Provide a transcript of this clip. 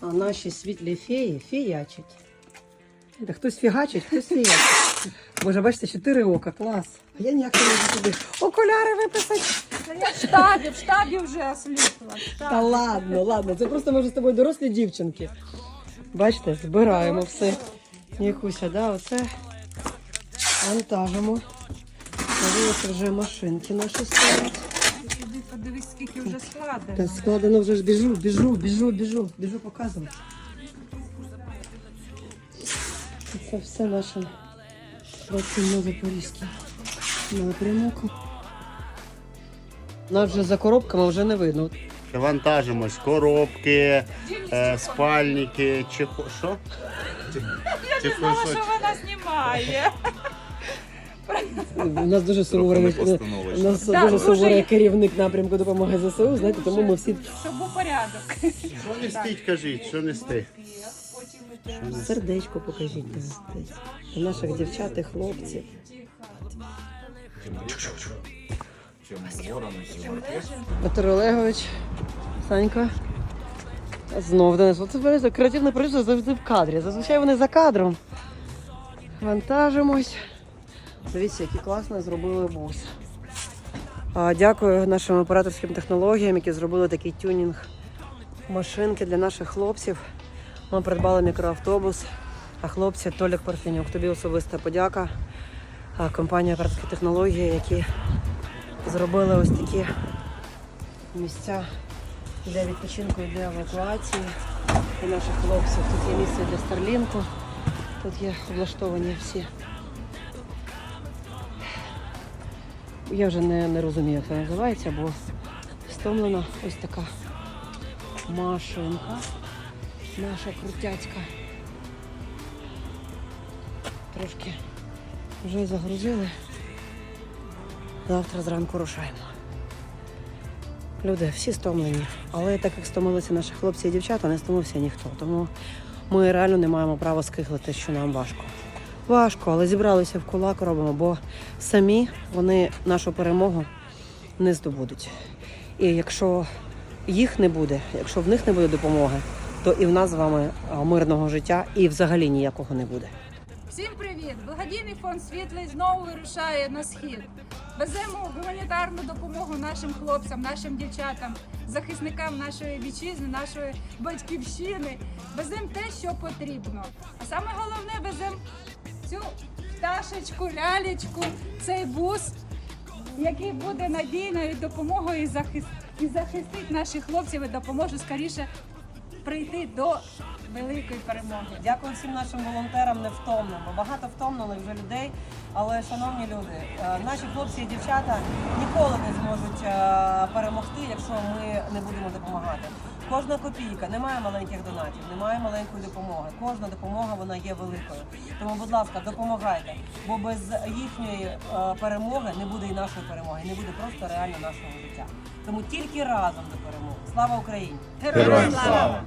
А наші світлі феї фіячать. Та хтось фігачить, хтось фіячить. Боже, бачите, чотири ока, клас. А я ніяк не можу туди. Окуляри виписати. Та я в штабі, в штабі вже осліпла. Та ладно, ладно, це просто може з тобою дорослі дівчинки. Бачите, збираємо все. Нікуся, да, оце вантажимо. З'явилися вже машинки наші стоять. Подивись, скільки вже Та складено. складено вже ж біжу, біжу, біжу, біжу, біжу показувати. Це все наше працюємо запорізьке напрямок. Нас вже за коробками вже не видно. Вантажимось коробки, е, спальники, чи що? Я знала, що вона знімає. У нас дуже суворий, у нас Да, дуже дуже суворий є. керівник напрямку допомоги ЗСУ, знаєте, тому ми всі Щоб був порядок. Що не стить, кажіть, що не стить? сердечко покажіть нас десь. Для наших дівчат і хлопців. Петро Олегович, Санька. Знов Денис. Оце береться креативний продюсер завжди в кадрі. Зазвичай вони за кадром. Вантажимось. Дивіться, який класно зробили бус. Дякую нашим операторським технологіям, які зробили такий тюнінг машинки для наших хлопців. Ми придбали мікроавтобус, а хлопці Толік Парфенюк. Тобі особиста подяка. Компанія операторські технології, які зробили ось такі місця для відпочинку і для евакуації для наших хлопців. Тут є місце для Старлінку, тут є облаштовані всі. Я вже не, не розумію, як це називається, бо стомлена ось така машинка. Наша крутяцька. Трошки вже загрузили. Завтра зранку рушаємо. Люди, всі стомлені. Але так як стомилися наші хлопці і дівчата, не стомився ніхто. Тому ми реально не маємо права скиглити, що нам важко. Важко, але зібралися в кулак робимо, бо самі вони нашу перемогу не здобудуть. І якщо їх не буде, якщо в них не буде допомоги, то і в нас з вами мирного життя і взагалі ніякого не буде. Всім привіт! Благодійний фонд Світлий знову вирушає на схід. Веземо гуманітарну допомогу нашим хлопцям, нашим дівчатам, захисникам нашої вітчизни, нашої батьківщини. Веземо те, що потрібно. А саме головне веземо цю пташечку, лялечку, цей бус, який буде надійною допомогою і захист і захистить наших хлопців і допоможе скоріше прийти до великої перемоги. Дякую всім нашим волонтерам невтомним, багато втомлених вже людей. Але, шановні люди, е, наші хлопці і дівчата ніколи не зможуть е, перемогти, якщо ми не будемо допомагати. Кожна копійка, немає маленьких донатів, немає маленької допомоги. Кожна допомога вона є великою. Тому, будь ласка, допомагайте, бо без їхньої е, перемоги не буде і нашої перемоги, не буде просто реально нашого життя. Тому тільки разом до перемоги. Слава Україні! Героям слава!